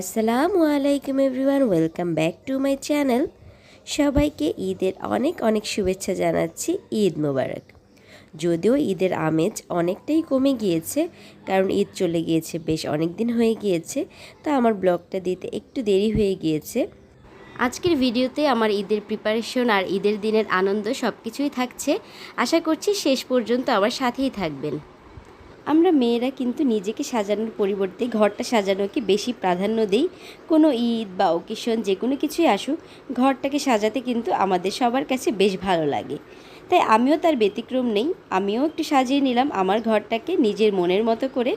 আসসালামু আলাইকুম everyone welcome back to my channel সবাইকে ঈদের অনেক অনেক শুভেচ্ছা জানাচ্ছি, ঈদ মোবারক। যদিও ঈদের আমেজ অনেকটাই কমে গিয়েছে, কারণ ঈদ চলে গিয়েছে, বেশ অনেক দিন হয়ে গিয়েছে, তা আমার ব্লগটা দিতে একটু দেরি হয়ে গিয়েছে। আজকের ভিডিওতে আমার ঈদের প্রিপারেশন আর ঈদের দিনের আনন্দ সব কিছুই থাকছে। আশা করছি শেষ পর্যন্ত আমার সাথেই থাকবেন। আমরা মেয়েরা কিন্তু নিজেকে সাজানোর পরিবর্তে ঘরটা সাজানোকে বেশি প্রাধান্য দিই। কোনো ঈদ বা ওকেশন যে কোনো কিছুই আসুক, ঘরটাকে সাজাতে কিন্তু আমাদের সবার কাছে বেশ ভালো লাগে। তাই আমিও তার ব্যতিক্রম নেই, আমিও একটু সাজিয়ে নিলাম আমার ঘরটাকে নিজের মনের মতো করে।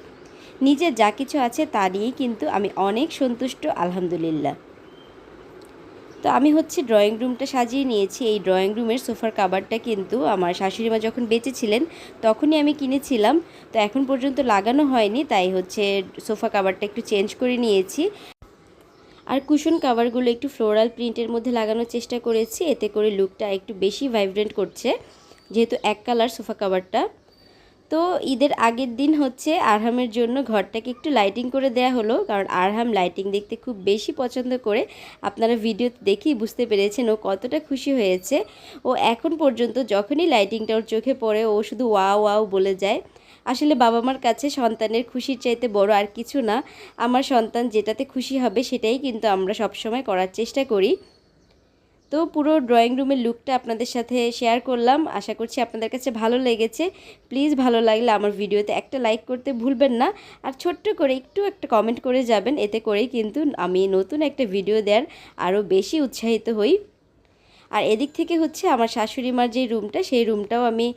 নিজের যা কিছু আছে তা নিয়েই কিন্তু আমি অনেক সন্তুষ্ট, আলহামদুলিল্লাহ। তো আমি হচ্ছে ড্রয়িং রুমটা সাজিয়ে নিয়েছি। এই ড্রয়িং রুমের সোফার কাভারটা কিন্তু আমার শাশুড়ি মা যখন বেঁচেছিলেন, তখনই আমি কিনেছিলাম। তো এখন পর্যন্ত লাগানো হয়নি, তাই হচ্ছে সোফা কাভারটা একটু চেঞ্জ করে নিয়েছি। আর কুশন কাভারগুলো একটু ফ্লোরাল প্রিন্টের মধ্যে লাগানোর চেষ্টা করেছি, এতে করে লুকটা একটু বেশি ভাইব্রেন্ট করছে, যেহেতু এক কালার সোফা কাভারটা তো ঈদের আগের দিন হচ্ছে আরহামের জন্য ঘরটাকে একটু লাইটিং করে দেয়া হলো, কারণ আরহাম লাইটিং দেখতে খুব বেশি পছন্দ করে। আপনারা ভিডিও দেখেই বুঝতে পেরেছেন ও কতটা খুশি হয়েছে। ও এখন পর্যন্ত যখনই লাইটিংটা ওর চোখে পড়ে, ও শুধু ওয়া ওয়াও বলে যায়। আসলে বাবা মার কাছে সন্তানের খুশির চাইতে বড় আর কিছু না। আমার সন্তান যেটাতে খুশি হবে সেটাই কিন্তু আমরা সবসময় করার চেষ্টা করি। তো পুরো ড্রয়িং রুমের লুকটা আপনাদের সাথে শেয়ার করলাম। আশা করছি আপনাদের কাছে ভালো লেগেছে। প্লিজ ভালো লাগলে আমার ভিডিওতে একটা লাইক করতে ভুলবেন না। আর ছোট্ট করে একটু একটা কমেন্ট করে যাবেন। এতে করেই কিন্তু আমি নতুন একটা ভিডিও দেওয়ার আরও বেশি উৎসাহিত হই। আর এদিক থেকে হচ্ছে আমার শাশুড়ি মার যে রুমটা সেই রুমটাও আমি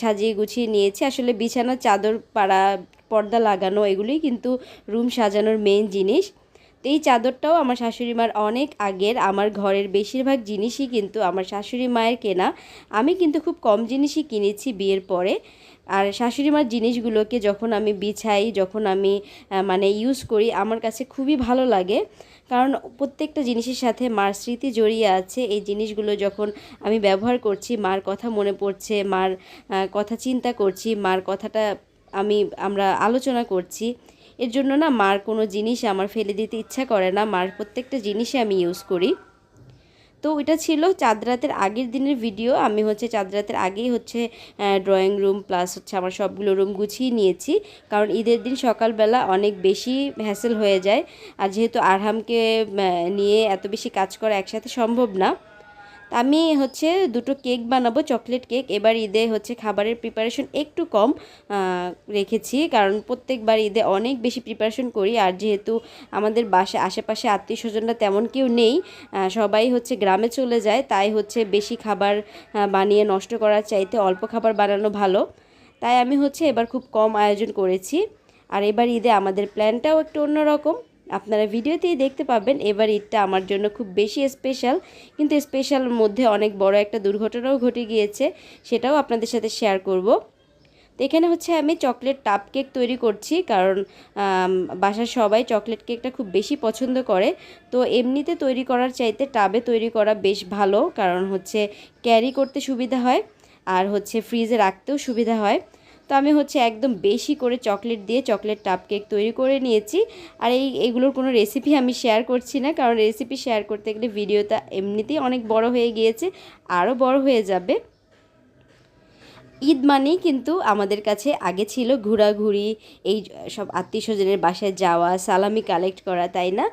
সাজিয়ে গুছিয়ে নিয়েছি। আসলে বিছানার চাদর পাড়া, পর্দা লাগানো, এগুলোই কিন্তু রুম সাজানোর মেইন জিনিস। তো এই চাদরটাও আমার শাশুড়ি মার অনেক আগের। আমার ঘরের বেশিরভাগ জিনিসই কিন্তু আমার শাশুড়ি মায়ের কেনা। আমি কিন্তু খুব কম জিনিসই কিনেছি বিয়ের পরে। আর শাশুড়ি মার জিনিসগুলোকে যখন আমি বিছাই, যখন আমি মানে ইউজ করি, আমার কাছে খুবই ভালো লাগে। কারণ প্রত্যেকটা জিনিসের সাথে মার স্মৃতি জড়িয়ে আছে। এই জিনিসগুলো যখন আমি ব্যবহার করছি, মার কথা মনে পড়ছে, মার কথা চিন্তা করছি, মার কথাটা আমি, আমরা আলোচনা করছি এর জন্য না মার কোনো জিনিস আমার ফেলে দিতে ইচ্ছা করে না। মার প্রত্যেকটা জিনিসই আমি ইউজ করি। তো এটা ছিল চাঁদ রাতের আগের দিনের ভিডিও আমি হচ্ছে চাঁদ রাতের আগেই হচ্ছে ড্রয়িং রুম প্লাস হচ্ছে আমার সবগুলো রুম গুছিয়ে নিয়েছি। কারণ ঈদের দিন সকালবেলা অনেক বেশি হ্যাসেল হয়ে যায়। আর যেহেতু আরহামকে নিয়ে এত বেশি কাজ করা একসাথে সম্ভব না আমি হচ্ছে দুটো কেক বানাবো, চকলেট কেক। এবার ঈদে হচ্ছে খাবারের প্রিপারেশন একটু কম রেখেছি। কারণ প্রত্যেকবার ঈদে অনেক বেশি প্রিপারেশন করি। আর যেহেতু আমাদের বাসে, আশেপাশে আত্মীয় স্বজনরা তেমন কেউ নেই সবাই হচ্ছে গ্রামে চলে যায়। তাই হচ্ছে বেশি খাবার বানিয়ে নষ্ট করার চাইতে অল্প খাবার বানানো ভালো। তাই আমি হচ্ছে এবার খুব কম আয়োজন করেছি। আর এবার ঈদে আমাদের প্ল্যানটাও একটু অন্যরকম। আপনারা ভিডিওতেই দেখতে পাবেন, এবার ঈদটা আমার জন্য খুব বেশি স্পেশাল কিন্তু স্পেশাল মধ্যে অনেক বড় একটা দুর্ঘটনাও ঘটে গিয়েছে, সেটাও আপনাদের সাথে শেয়ার করব। তো এখানে হচ্ছে আমি চকলেট টাপ কেক তৈরি করছি, কারণ বাসার সবাই চকলেট কেকটা খুব বেশি পছন্দ করে। তো এমনিতে তৈরি করার চাইতে টাবে তৈরি করা বেশ ভালো, কারণ হচ্ছে ক্যারি করতে সুবিধা হয়, আর হচ্ছে ফ্রিজে রাখতেও সুবিধা হয়। তো আমি হচ্ছে একদম বেশি করে চকলেট দিয়ে চকলেট টাপ কেক তৈরি করে নিয়েছি। আর এই, এগুলোর কোনো রেসিপি আমি শেয়ার করছি না, কারণ রেসিপি শেয়ার করতে গেলে ভিডিওটা এমনিতেই অনেক বড় হয়ে গিয়েছে, আরও বড় হয়ে যাবে। ঈদ মানেই কিন্তু আমাদের কাছে আগে ছিল ঘোরাঘুরি, এই সব আত্মীয় স্বজনের বাসায় যাওয়া, সালামি কালেক্ট করা, তাই না?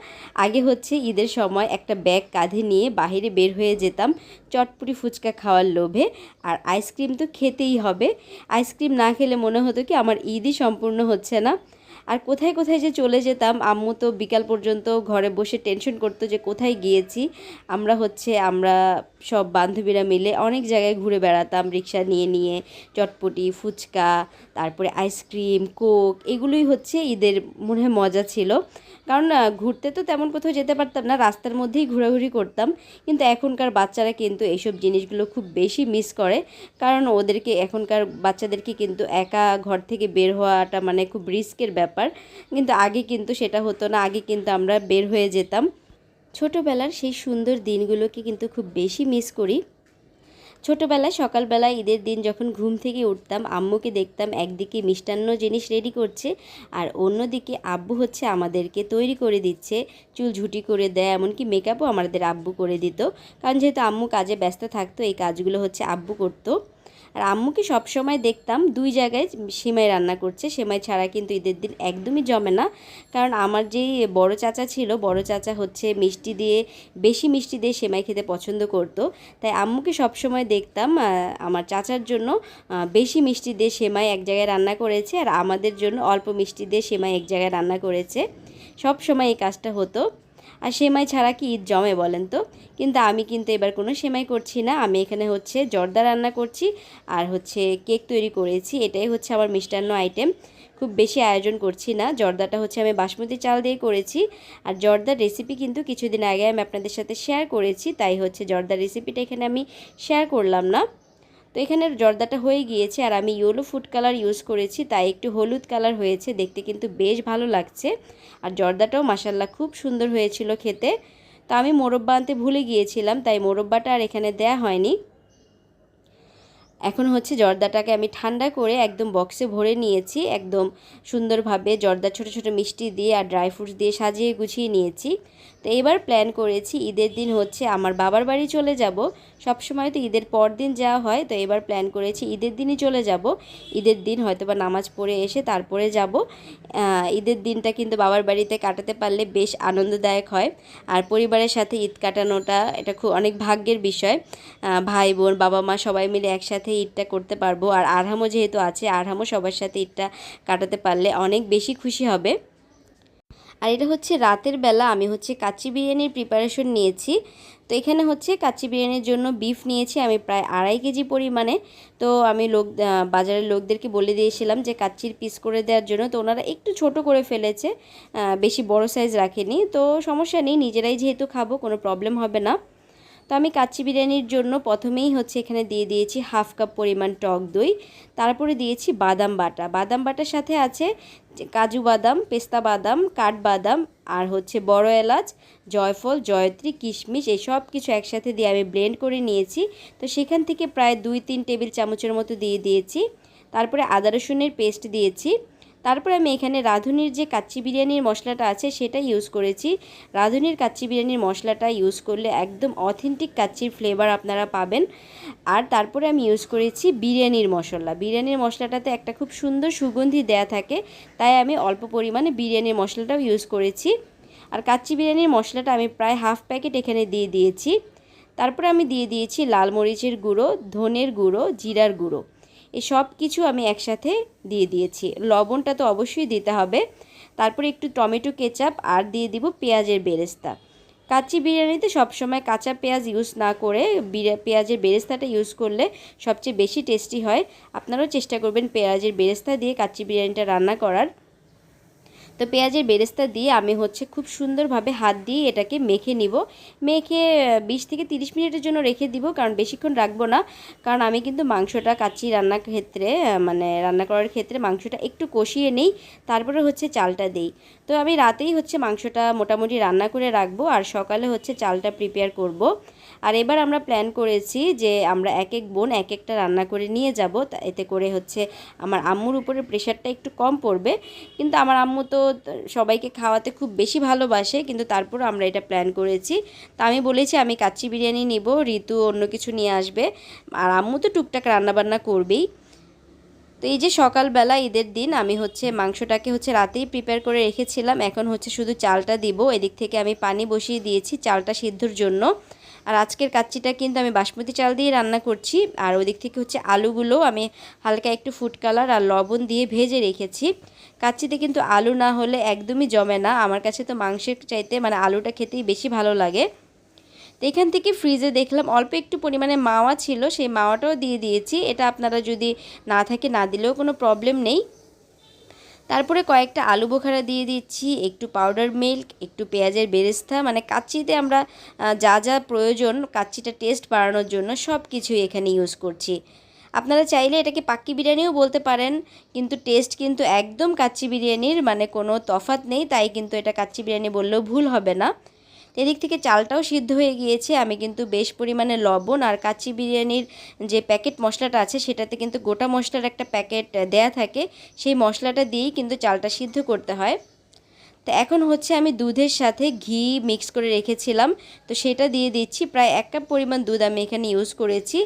আগে হচ্ছে ঈদের সময় একটা ব্যাগ কাঁধে নিয়ে বাহিরে বের হয়ে যেতাম চটপুরি ফুচকা খাওয়ার লোভে, আর আইসক্রিম তো খেতেই হবে। আইসক্রিম না খেলে মনে হতো কি আমার ঈদই সম্পূর্ণ হচ্ছে না। আর কোথায় কোথায় যে চলে যেতাম, আম্মু তো বিকাল পর্যন্ত ঘরে বসে টেনশন করতো যে কোথায় গিয়েছি। আমরা হচ্ছে, আমরা সব বান্ধবীরা মিলে অনেক জায়গায় ঘুরে বেড়াতাম, রিক্সা নিয়ে নিয়ে, চটপটি, ফুচকা, তারপরে আইসক্রিম কোক এগুলোই হচ্ছে ঈদের মনে হয় মজা ছিল। কারণ ঘুরতে তো তেমন কোথাও যেতে পারতাম না, রাস্তার মধ্যেই ঘোরাঘুরি করতাম। কিন্তু এখনকার বাচ্চারা কিন্তু এইসব জিনিসগুলো খুব বেশি মিস করে। কারণ ওদেরকে, এখনকার বাচ্চাদেরকে কিন্তু একা ঘর থেকে বের হওয়াটা মানে খুব রিস্কের ব্যাপার। কিন্তু আগে কিন্তু সেটা হতো না, আগে কিন্তু আমরা বের হয়ে যেতাম। ছোটোবেলার সেই সুন্দর দিনগুলোকে কিন্তু খুব বেশি মিস করি। ছোটোবেলায়, সকালবেলায় ঈদের দিন যখন ঘুম থেকে উঠতাম, আম্মুকে দেখতাম একদিকে মিষ্টান্ন জিনিস রেডি করছে আর অন্যদিকে আব্বু হচ্ছে আমাদেরকে তৈরি করে দিচ্ছে। চুল ঝুটি করে দেয়, এমনকি মেকআপও আমাদের আব্বু করে দিত। কারণ যেহেতু আম্মু কাজে ব্যস্ত থাকতো, এই কাজগুলো হচ্ছে আব্বু করতো। আর আম্মুকে সবসময় দেখতাম দুই জায়গায় সিমাই রান্না করছে, সেমাই ছাড়া কিন্তু ঈদের দিন একদমই জমে না। কারণ আমার যেই বড় চাচা ছিল, বড় চাচা হচ্ছে মিষ্টি দিয়ে, বেশি মিষ্টি দিয়ে সেমাই খেতে পছন্দ করতো। তাই আম্মুকে সবসময় দেখতাম আমার চাচার জন্য বেশি মিষ্টি দিয়ে সেমাই এক জায়গায় রান্না করেছে আর আমাদের জন্য অল্প মিষ্টি দিয়ে সেমাই এক জায়গায় রান্না করেছে। সব সময় এই কাজটা হতো। আর সেমাই ছাড়া কি ঈদ জমে বলেন তো? কিন্তু আমি কিন্তু এবার কোনো সেমাই করছি না। আমি এখানে হচ্ছে জর্দা রান্না করছি আর হচ্ছে কেক তৈরি করেছি। এটাই হচ্ছে আমার মিষ্টান্ন আইটেম। খুব বেশি আয়োজন করছি না। জর্দাটা হচ্ছে আমি বাসমতি চাল দিয়ে করেছি। আর জর্দার রেসিপি কিন্তু কিছুদিন আগে আমি আপনাদের সাথে শেয়ার করেছি। তাই হচ্ছে জর্দার রেসিপিটা এখানে আমি শেয়ার করলাম না। তো এখানে জর্দাটা হয়ে গিয়েছে আর আমি ইয়েলো ফুড কালার ইউজ করেছি, তাই একটু হলুদ কালার হয়েছে, দেখতে কিন্তু বেশ ভালো লাগছে। আর জর্দাটাও মাসাল্লাহ খুব সুন্দর হয়েছিল খেতে। তো আমি মোরব্বা আনতে ভুলে গিয়েছিলাম, তাই মোরব্বাটা আর এখানে দেয়া হয়নি। এখন হচ্ছে জর্দাটাকে আমি ঠান্ডা করে একদম বক্সে ভরে নিয়েছি, একদম সুন্দরভাবে জর্দা ছোট ছোট মিষ্টি দিয়ে আর ড্রাই ফ্রুটস দিয়ে সাজিয়ে গুছিয়ে নিয়েছি। তো এবার প্ল্যান করেছি, ঈদের দিন হচ্ছে আমার বাবার বাড়ি চলে যাব। সব সময় তো ঈদের পর দিন যাওয়া হয়, তো এবার প্ল্যান করেছি ঈদের দিনই চলে যাব। ঈদের দিন হয়তো বা নামাজ পড়ে এসে তারপরে যাব। ঈদের দিনটা কিন্তু বাবার বাড়িতে কাটাতে পারলে বেশ আনন্দদায়ক হয়। আর পরিবারের সাথে ঈদ কাটানোটা এটা খুব অনেক ভাগ্যের বিষয়। ভাই বোন, বাবা মা সবাই মিলে একসাথে ঈদটা করতে পারব। আর আরহামও যেহেতু আছে, আরহামও সবার সাথে ঈদটা কাটাতে পারলে অনেক বেশি খুশি হবে। আর এটা হচ্ছে রাতের বেলা, আমি হচ্ছে কাচ্চি বিরিয়ানির প্রিপারেশন নিয়েছি। তো এখানে হচ্ছে কাচ্চি বিরিয়ানির জন্য বিফ নিয়েছি, আমি প্রায় আড়াই কেজি পরিমাণে। তো আমি লোক বাজারের লোকদেরকে বলে দিয়েছিলাম যে কাচ্চির পিস করে দেওয়ার জন্য। তো ওনারা একটু ছোট করে ফেলেছে বেশি বড় সাইজ রাখেনি। তো সমস্যা নেই, নিজেরাই যেহেতু খাব, কোনো প্রবলেম হবে না। তো আমি কাচ্চি বিরিয়ানির জন্য প্রথমেই হচ্ছে এখানে দিয়ে দিয়েছি হাফ কাপ পরিমাণ টক দই, তারপরে দিয়েছি বাদাম বাটা। বাদাম বাটার সাথে আছে কাজু বাদাম, পেস্তা বাদাম, কাঠবাদাম আর হচ্ছে বড় এলাচ, জয়ফল, জয়ত্রী, কিশমিশ এই সব কিছু একসাথে দিয়ে আমি ব্লেন্ড করে নিয়েছি। তো সেখান থেকে প্রায় দুই তিন টেবিল চামচের মতো দিয়ে দিয়েছি। তারপরে আদা রসুনের পেস্ট দিয়েছি। তারপরে আমি এখানে রাঁধুনির যে কাচ্চি বিরিয়ানির মশলাটা আছে সেটা ইউজ করেছি। রাঁধুনির কাচ্চি বিরিয়ানির মশলাটা ইউজ করলে একদম অথেন্টিক কাচ্চির ফ্লেভার আপনারা পাবেন। আর তারপরে আমি ইউজ করেছি বিরিয়ানির মশলা। বিরিয়ানির মশলাটাতে একটা খুব সুন্দর সুগন্ধি দেয়া থাকে, তাই আমি অল্প পরিমাণে বিরিয়ানির মশলাটাও ইউজ করেছি। আর কাচ্চি বিরিয়ানির মশলাটা আমি প্রায় হাফ প্যাকেট এখানে দিয়ে দিয়েছি। তারপরে আমি দিয়ে দিয়েছি লাল মরিচের গুঁড়ো, ধনের গুঁড়ো, জিরার গুঁড়ো। এই সব কিছু আমি একসাথে দিয়ে দিয়েছি। লবণটা তো অবশ্যই দিতে হবে। তারপরে একটু টমেটো কেচাপ আর দিয়ে দিব পেঁয়াজের বেরেস্তা। কাচ্চি বিরিয়ানিতে সবসময় কাঁচা পেঁয়াজ ইউজ না করে পেঁয়াজের বেরেস্তাটা ইউজ করলে সবচেয়ে বেশি টেস্টি হয়। আপনারাও চেষ্টা করবেন পেঁয়াজের বেরেস্তা দিয়ে কাচ্চি বিরিয়ানিটা রান্না করার। তো পেঁয়াজের বেরেস্তা দিয়ে আমি হচ্ছে খুব সুন্দরভাবে হাত দিয়ে এটাকে মেখে নিব। মেখে বিশ থেকে তিরিশ মিনিটের জন্য রেখে দিব, কারণ বেশিক্ষণ রাখব না। কারণ আমি কিন্তু মাংসটা কাচ্চি রান্নার ক্ষেত্রে মানে রান্না করার ক্ষেত্রে মাংসটা একটু কষিয়ে নেই, তারপরে হচ্ছে চালটা দেই। তো আমি রাতেই হচ্ছে মাংসটা মোটামুটি রান্না করে রাখব, আর সকালে হচ্ছে চালটা প্রিপেয়ার করব। আর এবার আমরা প্ল্যান করেছি যে আমরা এক এক বোন এক একটা রান্না করে নিয়ে যাব। তা এতে করে হচ্ছে আমার আম্মুর উপরে প্রেশারটা একটু কম পড়বে। কিন্তু আমার আম্মু তো সবাইকে খাওয়াতে খুব বেশি ভালোবাসে, কিন্তু তারপর আমরা এটা প্ল্যান করেছি। তা আমি বলেছি, আমি কাচ্চি বিরিয়ানি নিব, ঋতু অন্য কিছু নিয়ে আসবে। আর আম্মু তো টুকটাক রান্নাবান্না করবেই। তো এই যে সকালবেলা, ঈদের দিন আমি হচ্ছে মাংসটাকে হচ্ছে রাতেই প্রিপেয়ার করে রেখেছিলাম। এখন হচ্ছে শুধু চালটা দিব। এদিক থেকে আমি পানি বসিয়ে দিয়েছি চালটা সিদ্ধর জন্য। আর আজকের কাচ্চিটা কিন্তু আমি বাসমতি চাল দিয়ে রান্না করছি। আর ওদিক থেকে হচ্ছে আলুগুলো আমি হালকা একটু ফুড কালার আর লবণ দিয়ে ভেজে রেখেছি। কাচ্চিতে কিন্তু আলু না হলে একদমই জমে না। আমার কাছে তো মাংসের চাইতে মানে আলুটা খেতেই বেশি ভালো লাগে। তো এখান থেকে ফ্রিজে দেখলাম অল্প একটু পরিমাণে মাওয়া ছিল, সেই মাওয়াটাও দিয়ে দিয়েছি। এটা আপনারা যদি না থাকে না দিলেও কোনো প্রবলেম নেই। তারপরে কয়েকটা আলু বোখারা দিয়ে দিচ্ছি, একটু পাউডার মিল্ক একটু পেঁয়াজের বেরেস্তা মানে কাচ্চিতে আমরা যা যা প্রয়োজন কাচ্চিটা টেস্ট বাড়ানোর জন্য সব কিছুই এখানে ইউজ করছি। আপনারা চাইলে এটাকে পাক্কি বিরিয়ানিও বলতে পারেন, কিন্তু টেস্ট কিন্তু একদম কাচ্চি বিরিয়ানির মানে কোনো তফাত নেই, তাই কিন্তু এটা কাচ্চি বিরিয়ানি বললেও ভুল হবে না। এদিক থেকে চালটাও সিদ্ধ হয়ে গিয়েছে। আমি কিন্তু বেশ পরিমাণে লবণ আর কাচি বিরিয়ানির যে প্যাকেট মশলাটা আছে, সেটাতে কিন্তু গোটা মশলার একটা প্যাকেট দেয়া থাকে। সেই মশলাটা দিয়েই কিন্তু চালটা সিদ্ধ করতে হয়। তো এখন হচ্ছে আমি দুধের সাথে ঘি মিক্স করে রেখেছিলাম। তো সেটা দিয়ে দিচ্ছি। প্রায় এক কাপ পরিমাণ দুধ আমি এখানে ইউজ করেছি।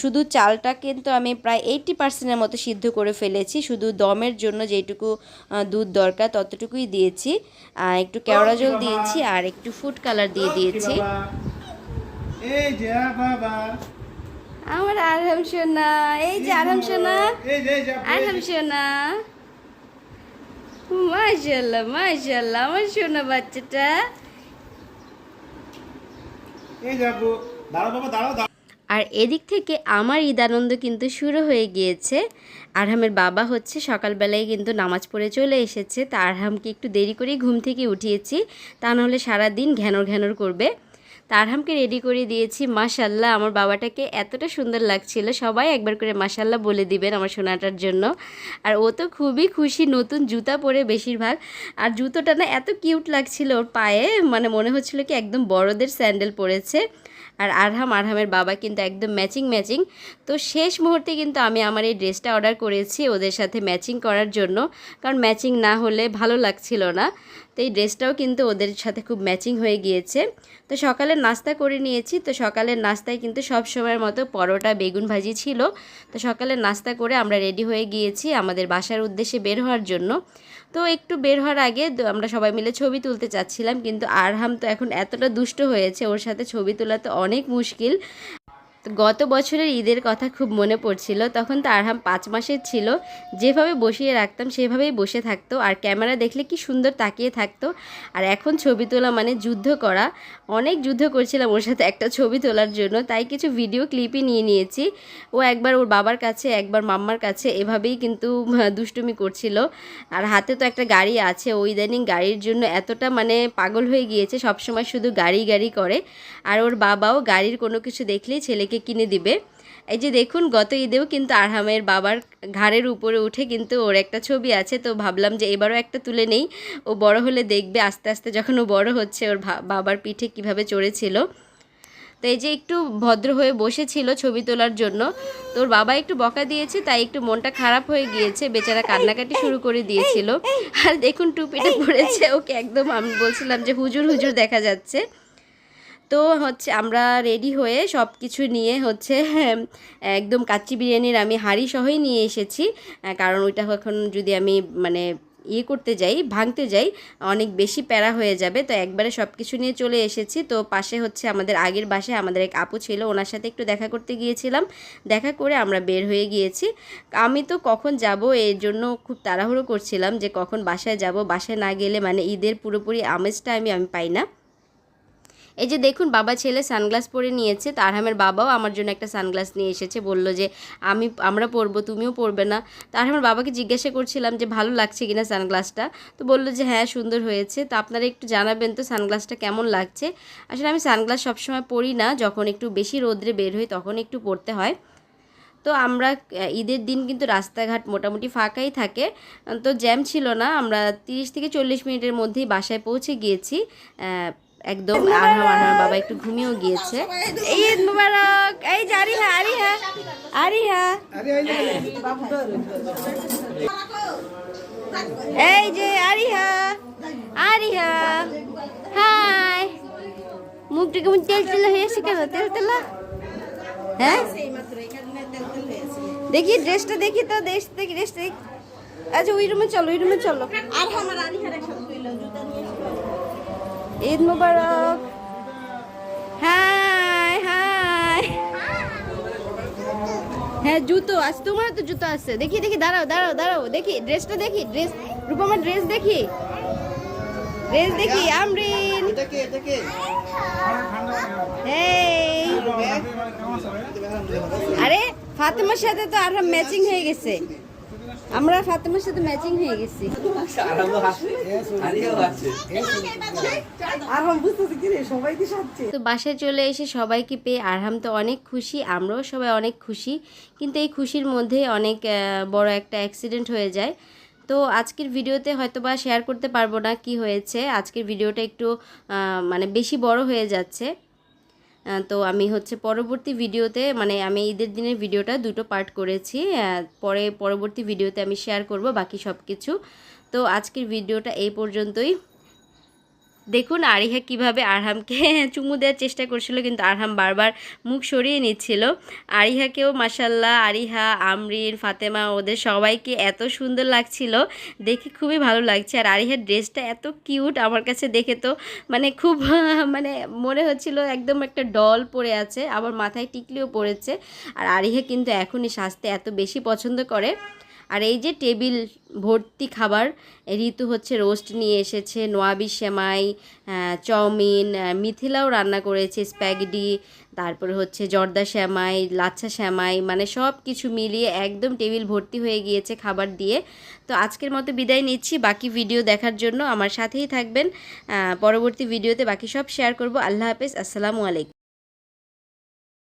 শুধু চালটা কিন্তু আমি প্রায় এইটটি পার্সেন্টের মতো সিদ্ধ করে ফেলেছি। শুধু দমের জন্য যেটুকু দুধ দরকার ততটুকুই দিয়েছি। একটু কেওড়া জল দিয়েছি আর একটু ফুড কালার দিয়ে দিয়েছি। এই যে বাবা আমার আরাম সোনা এই যে আরাম সোনা আরাম সোনা মাশাল্লাহ মাশাল্লাহ আমার সোনা বাচ্চাটা। এই যে দাঁড়াও বাবা দাঁড়াও দাঁড়াও। আর এদিক থেকে আমার ঈদ আনন্দ কিন্তু শুরু হয়ে গিয়েছে। আরহামের বাবা হচ্ছে সকালবেলায় কিন্তু নামাজ পড়ে চলে এসেছে। তা আরহামকে একটু দেরি করেই ঘুম থেকে উঠিয়েছি। তা নাহলে সারাদিন ঘ্যানর ঘ্যানর করবে। তা আরহামকে রেডি করে দিয়েছি মাশাল্লাহ আমার বাবাটাকে এতটা সুন্দর লাগছিল। সবাই একবার করে মাশাল্লাহ বলে দিবেন আমার সোনাটার জন্য। আর ও তো খুবই খুশি, নতুন জুতা পরে বেশিরভাগ। আর জুতোটা না এত কিউট লাগছিল ওর পায়ে। মানে মনে হচ্ছিল কি একদম বড়দের স্যান্ডেল পরেছে। আর আরহাম, আরহামের বাবা কিন্তু একদম ম্যাচিং ম্যাচিং তো শেষ মুহূর্তে কিন্তু আমি আমার এই ড্রেসটা অর্ডার করেছি ওদের সাথে ম্যাচিং করার জন্য। কারণ ম্যাচিং না হলে ভালো লাগছিল না। তো এই ড্রেসটাও কিন্তু ওদের সাথে খুব ম্যাচিং হয়ে গিয়েছে। তো সকালে নাস্তা করে নিয়েছি। তো সকালের নাস্তায় কিন্তু সব সময়ের মতো পরোটা, বেগুন ভাজি ছিল। তো সকালে নাস্তা করে আমরা রেডি হয়ে গিয়েছি আমাদের বাসার উদ্দেশ্যে বের হওয়ার জন্য। তো একটু বের হওয়ার আগে আমরা সবাই মিলে ছবি তুলতে চাচ্ছিলাম, কিন্তু আরহাম তো এখন এতটা দুষ্ট হয়েছে, ওর সাথে ছবি তোলা তো অনেক মুশকিল। গত বছরের ঈদের কথা খুব মনে পড়ছিল, তখন তো আরহাম পাঁচ মাসের ছিল। যেভাবে বসিয়ে রাখতাম, সেভাবেই বসে থাকতো। আর ক্যামেরা দেখলে কি সুন্দর তাকিয়ে থাকতো। আর এখন ছবি তোলা মানে যুদ্ধ করা। অনেক যুদ্ধ করছিলাম ওর সাথে একটা ছবি তোলার জন্য, তাই কিছু ভিডিও ক্লিপই নিয়ে নিয়েছি। ও একবার ওর বাবার কাছে, একবার মাম্মার কাছে, এভাবেই কিন্তু দুষ্টুমি করছিল। আর হাতে তো একটা গাড়ি আছে ওই ইদানিং গাড়ির জন্য এতটা মানে পাগল হয়ে গিয়েছে, সবসময় শুধু গাড়ি গাড়ি করে। আর ওর বাবাও গাড়ির কোনো কিছু দেখলেই ছেলেকে কিনে দিবে। এই যে দেখুন, গত ঈদেও কিন্তু আরহামের বাবার ঘাড়ের উপরে উঠে কিন্তু ওর একটা ছবি আছে। তো ভাবলাম যে এবারও একটা তুলে নেই। ও বড় হলে দেখবে, আস্তে আস্তে যখন ও বড় হচ্ছে, ওর বাবার পিঠে কীভাবে চড়েছিল। তো এই যে একটু ভদ্র হয়ে বসেছিল ছবি তোলার জন্য। তোর বাবা একটু বকা দিয়েছে, তাই একটু মনটা খারাপ হয়ে গিয়েছে। বেচারা কান্নাকাটি শুরু করে দিয়েছিল। আর দেখুন, টুপিটা পড়েছে ওকে একদম আমি বলছিলাম যে, হুজুর হুজুর দেখা যাচ্ছে। তো হচ্ছে আমরা রেডি হয়ে সব কিছু নিয়ে হচ্ছে হ্যাঁ, একদম কাচ্চি বিরিয়ানির আমি হাঁড়ি সহই নিয়ে এসেছি। কারণ ওইটা এখন যদি আমি মানে ইয়ে করতে যাই ভাঙতে যাই অনেক বেশি প্যারা হয়ে যাবে। তো একবারে সব কিছু নিয়ে চলে এসেছি। তো পাশে হচ্ছে আমাদের আগের বাসায় আমাদের এক আপু ছিল ওনার সাথে একটু দেখা করতে গিয়েছিলাম। দেখা করে আমরা বের হয়ে গিয়েছি। আমি তো কখন যাব এর জন্য খুব তাড়াহুড়ো করছিলাম যে কখন বাসায় যাব। বাসায় না গেলে মানে ঈদের পুরোপুরি আমেজটা আমি আমি পাই না। এই যে দেখুন, বাবা ছেলে সানগ্লাস পরে নিয়েছে, তো আরহামের বাবাও আমার জন্য একটা সানগ্লাস নিয়ে এসেছে, বলল যে, আমি, আমরা পরবো, তুমিও পরবে না। তো আরহামের বাবাকে জিজ্ঞাসা করছিলাম যে, ভালো লাগছে কিনা সানগ্লাসটা? তো বলল যে হ্যাঁ সুন্দর হয়েছে। তো আপনারা একটু জানাবেন তো সানগ্লাসটা কেমন লাগছে? আসলে আমি সানগ্লাস সবসময় পরি না, যখন একটু বেশি রোদ্রে বের হই, তখন একটু পরতে হয়। তো আমরা ঈদের দিন কিন্তু রাস্তাঘাট মোটামুটি ফাঁকাই থাকে। তো জ্যাম ছিল না, আমরা তিরিশ থেকে চল্লিশ মিনিটের মধ্যেই বাসায় পৌঁছে গিয়েছি। একদম আরহাম বাবা একটু ঘুমিয়েও গিয়েছে। ঈদ মুবারক! এই যে আরিহা আরিহা আরিহা। আরে এই যে এই যে আরিহা আরিহা। হাই। মুখটা কেমন তেল তেল হয়েছে কেন? তেল তেলা? হ্যাঁ? দেখি ড্রেসটা দেখি তো দেশ দেখি ড্রেসটা দেখি। আচ্ছা ওই রুমে চলো ওই রুমে চলো। ঈদ মুবারক। Hi hi. হ্যাঁ জুতো। আজ তোমার তো জুতো আছে। দেখি দেখি দাঁড়াও দাঁড়াও দাঁড়াও। দেখি ড্রেসটা দেখি ড্রেস রূপমার ড্রেস দেখি। ড্রেস দেখি আমরিন। আছে? আরে ফাতেমার সাথে তো আর ম্যাচিং হয়ে গেছে। আমরা ফাতেমার সাথে ম্যাচিং হয়ে গেছি। তো বাসায় চলে এসে সবাইকে পেয়ে আরহাম তো অনেক খুশি আমরাও সবাই অনেক খুশি। কিন্তু এই খুশির মধ্যে অনেক বড় একটা অ্যাক্সিডেন্ট হয়ে যায়। তো আজকের ভিডিওতে হয়তো বা শেয়ার করতে পারব না কি হয়েছে। আজকের ভিডিওটা একটু মানে বেশি বড় হয়ে যাচ্ছে। তো আমি হচ্ছে পরবর্তী ভিডিওতে মানে আমি ঈদের দিনের ভিডিওটা দুটো পার্ট করেছি পরে পরবর্তী ভিডিওতে আমি শেয়ার করব বাকি সব কিছু তো আজকের ভিডিওটা এই পর্যন্তই। দেখুন আরিহা কীভাবে আরহামকে চুমু দেওয়ার চেষ্টা করছিল, কিন্তু আরহাম বারবার মুখ সরিয়ে নিচ্ছিল। আরিহাকেও মাসাল্লাহ আরিহা, আমরিন, ফাতেমা, ওদের সবাইকে এত সুন্দর লাগছিল, দেখে খুবই ভালো লাগছে। আর আরিহার ড্রেসটা এত কিউট আমার কাছে দেখে তো মানে খুব মানে মনে হচ্ছিল একদম একটা ডল পরে আছে, আবার মাথায় টিকলিও পড়েছে আর আরিহা কিন্তু এখনই সাজতে এত বেশি পছন্দ করে। আর এই যে টেবিল ভর্তি খাবার ঋতু হচ্ছে রোস্ট নিয়ে এসেছে, নোয়াবি সেমাই চাউমিন মিথিলাও রান্না করেছে স্প্যাগডি তারপরে হচ্ছে জর্দা সেমাই, লাচ্ছা সেমাই মানে সব কিছু মিলিয়ে একদম টেবিল ভর্তি হয়ে গিয়েছে খাবার দিয়ে। তো আজকের মতো বিদায় নিচ্ছি, বাকি ভিডিও দেখার জন্য আমার সাথেই থাকবেন। পরবর্তী ভিডিওতে বাকি সব শেয়ার করব। আল্লাহ হাফেজ, আসসালামু আলাইকুম।